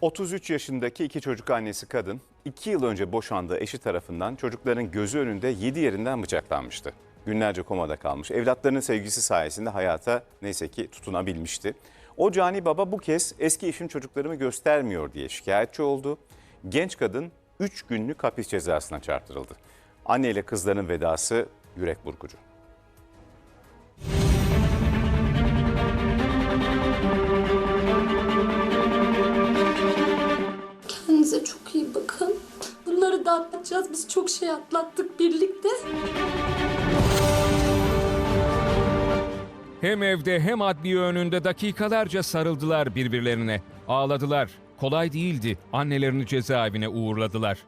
33 yaşındaki iki çocuk annesi kadın 2 yıl önce boşandığı eşi tarafından çocukların gözü önünde 7 yerinden bıçaklanmıştı. Günlerce komada kalmış. Evlatlarının sevgisi sayesinde hayata neyse ki tutunabilmişti. O cani baba bu kez eski eşim çocuklarımı göstermiyor diye şikayetçi oldu. Genç kadın 3 günlük hapis cezasına çarptırıldı. Anne ile kızların vedası yürek burkucu. Da atlatacağız. Biz çok şey atlattık birlikte. Hem evde hem adliye önünde dakikalarca sarıldılar birbirlerine. Ağladılar. Kolay değildi. Annelerini cezaevine uğurladılar.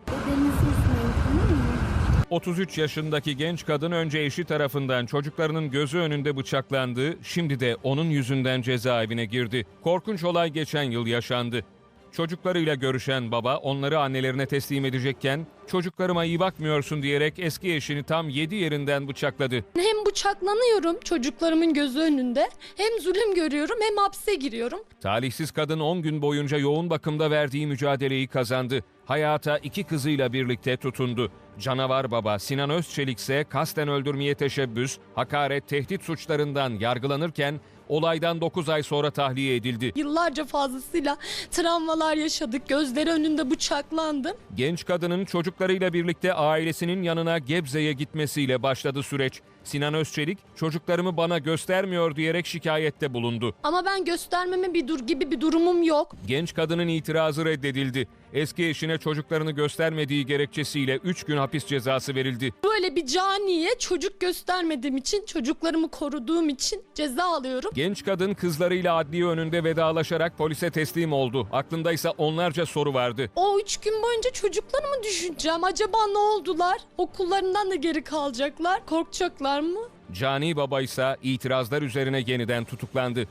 33 yaşındaki genç kadın önce eşi tarafından çocuklarının gözü önünde bıçaklandı, şimdi de onun yüzünden cezaevine girdi. Korkunç olay geçen yıl yaşandı. Çocuklarıyla görüşen baba onları annelerine teslim edecekken çocuklarıma iyi bakmıyorsun diyerek eski eşini tam 7 yerinden bıçakladı. Hem bıçaklanıyorum çocuklarımın gözü önünde. Hem zulüm görüyorum hem hapse giriyorum. Talihsiz kadın 10 gün boyunca yoğun bakımda verdiği mücadeleyi kazandı. Hayata iki kızıyla birlikte tutundu. Canavar baba Sinan Özçelik ise kasten öldürmeye teşebbüs, hakaret, tehdit suçlarından yargılanırken olaydan 9 ay sonra tahliye edildi. Yıllarca fazlasıyla travmalar yaşadık. Gözleri önünde bıçaklandım. Genç kadının çocuklarıyla birlikte ailesinin yanına Gebze'ye gitmesiyle başladı süreç. Sinan Özçelik, çocuklarımı bana göstermiyor diyerek şikayette bulundu. Ama ben göstermeme bir dur gibi bir durumum yok. Genç kadının itirazı reddedildi. Eski eşine çocuklarını göstermediği gerekçesiyle 3 gün hapis cezası verildi. Böyle bir caniye çocuk göstermediğim için, çocuklarımı koruduğum için ceza alıyorum. Genç kadın kızlarıyla adliye önünde vedalaşarak polise teslim oldu. Aklında ise onlarca soru vardı. O üç gün boyunca çocuklarımı düşüneceğim. Acaba ne oldular? Okullarından da geri kalacaklar. Korkacaklar mı? Cani baba ise itirazlar üzerine yeniden tutuklandı.